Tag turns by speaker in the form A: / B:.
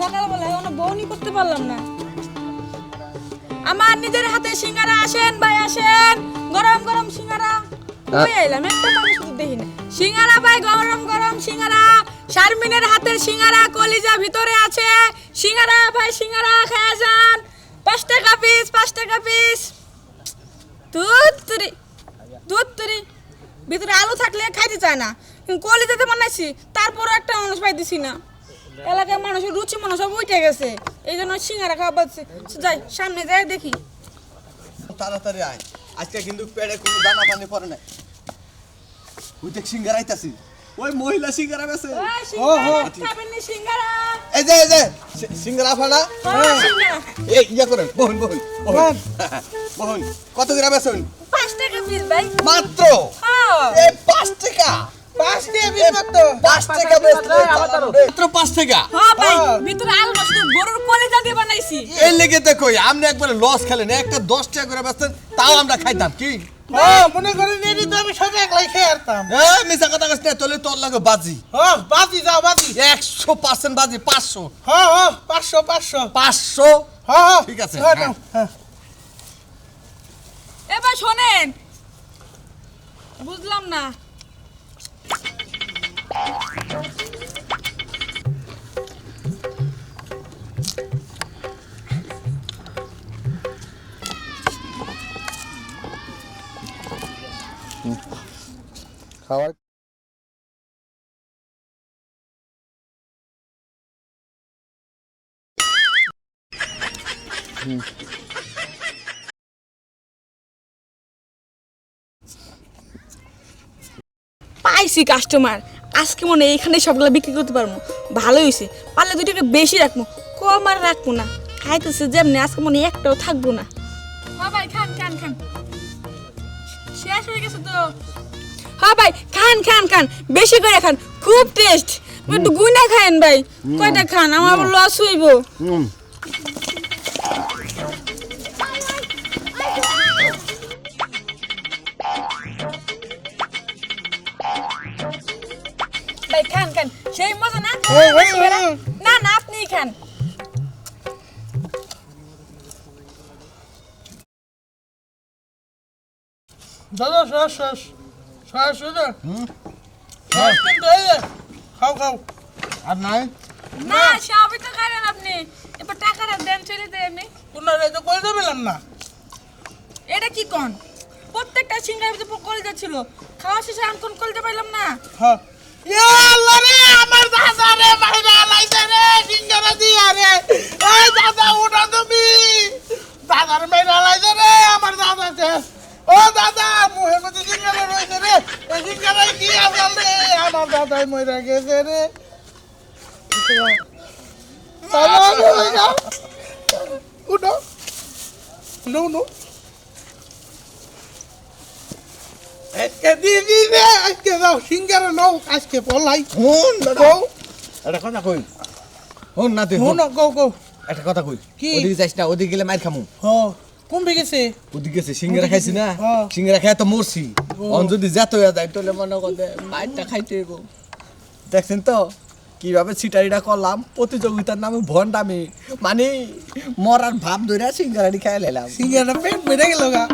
A: সকালবেলা এখনও বউনি করতে পারলাম না। আমার নিজের হাতে সিঙ্গারা আসেন ভাই আসেন। গরম গরম সিঙ্গারা। এলাম একটা মানুষ দেখি না। সিঙ্গারা ভাই গরম গরম সিঙ্গারা। শারমিনের হাতের সিঙ্গারা কলিজা ভিতরে আছে। সিঙ্গারা ভাই সিঙ্গারা খায়া যান। পাঁচ টাকা পিস পাঁচ টাকা পিস দুধ তুরি দুধ তুরি ভিতরে আলু থাকলে খাইতে চায় না। কলিজাতে বানাইছি তারপরও একটা মানুষ পাইতেছি না। এলাকার মানুষের রুচি মনে সব উঠে গেছে। এই জন্য সিঙ্গারা খাওয়া পাচ্ছে যাই সামনে যাই দেখি।
B: তাড়াতাড়ি আয়। আজকে কিন্তু পেড়ে কোনো দানা পানি পড়ে নাই। ওই দেখ সিঙ্গারা আইতাছি। ওই মহিলা সিঙ্গারা বেছে।
A: খাবেন নি সিঙ্গারা।
B: এই যে এই যে সিঙ্গারা ফানা
A: ওই
B: এই ইয়া করেন বহন বহন বহন। বহন। কত গ্রাম বেছেন
A: পাঁচ টাকা পিস ভাই।
B: মাত্র?
A: হ্যাঁ।
B: এই পাঁচ টাকা?
C: পাঁচ মাত্র।
B: পাঁচ টাকা মাত্র পাঁচ টাকা
A: হ্যাঁ ভাই ভিতরে আলু মস্ত গরুর কলিজা দিয়ে বানাইছি।
B: এই লেগে দেখো আপনি একবার লস খেলেন। একটা দশ টাকা করে বেচতেন তাও আমরা খাইতাম কি?
C: হ্যাঁ মনে আমি একলাই খেয়ে
B: হ্যাঁ মিশা কথা কাছ তোলে তোর লাগে বাজি।
C: হ্যাঁ বাজি যাও বাজি।
B: একশো পার্সেন্ট বাজি পাঁচশো।
C: হ্যাঁ হ্যাঁ পাঁচশো পাঁচশো।
B: পাঁচশো?
C: হ্যাঁ হ্যাঁ।
B: ঠিক আছে,
C: হ্যাঁ
B: হ্যাঁ।
C: হ্যাঁ।
A: এবার শোনেন। বুঝলাম না।
B: খাওয়ার
A: পাইছি কাস্টমার আজকে মনে হয় এইখানে সবগুলো বিক্রি করতে পারব। ভালো হয়েছে পারলে দুই টাকা বেশি রাখব। কম আর রাখব না। খাইতেছে যেমনি আজকে মনে হয় একটাও থাকব না। হ্যাঁ ভাই খান খান খান। শেষ হয়ে গেছে তো? হ্যাঁ ভাই খান খান খান। বেশি করে খান। খুব টেস্ট একটু গুনা খান ভাই। কয়টা খান? আমার লস হইব। ভাই খান খান সেই মজা না। না না আপনিই খান
C: দাদা শেষ শেষ শেষ শুধু শেষ কিন্তু এই যে, খাও খাও।
B: আর নাই?
A: না সবই তো খাবেন আপনি। এবার টাকাটা দেন চলে দেন এমনি
C: পুনর এই তো করে দেবেন না?
A: এটা কি কোন? প্রত্যেকটা সিঙ্গার ভিতরে করে যাচ্ছিল খাওয়া শেষে আমি কোন করতে পারলাম না।
C: হ্যাঁ। দাদাই মরে গেছে রে। উঠে। যাও উঠো উঠো উঠো আজকে যাও সিঙ্গারা নাও আজকে পলাই।
B: শুন
C: গো
B: একটা কথা কই? শুন না তুই
C: হুন গো গো
B: একটা কথা কই?
C: কি?
B: ওদিকে যাইস না ওদিকে গেলে মার খামু।
C: হ কমবে গেছে?
B: ওদিকে গেছে সিঙ্গারা খাইছি না। সিঙ্গারা খাই তো মরছি। অন যদি যেত হয়ে যায় তাহলে মনে করতে মাইরটা খাইতে হইব। দেখছেন তো? কীভাবে ছিটারিটা করলাম? প্রতিযোগিতার নামে ভন্ডামি মানে মরার ভাব ধরে সিঙ্গারানি খাই লাইলাম।
C: সিঙ্গারা পেট বেড়ে গেল গা।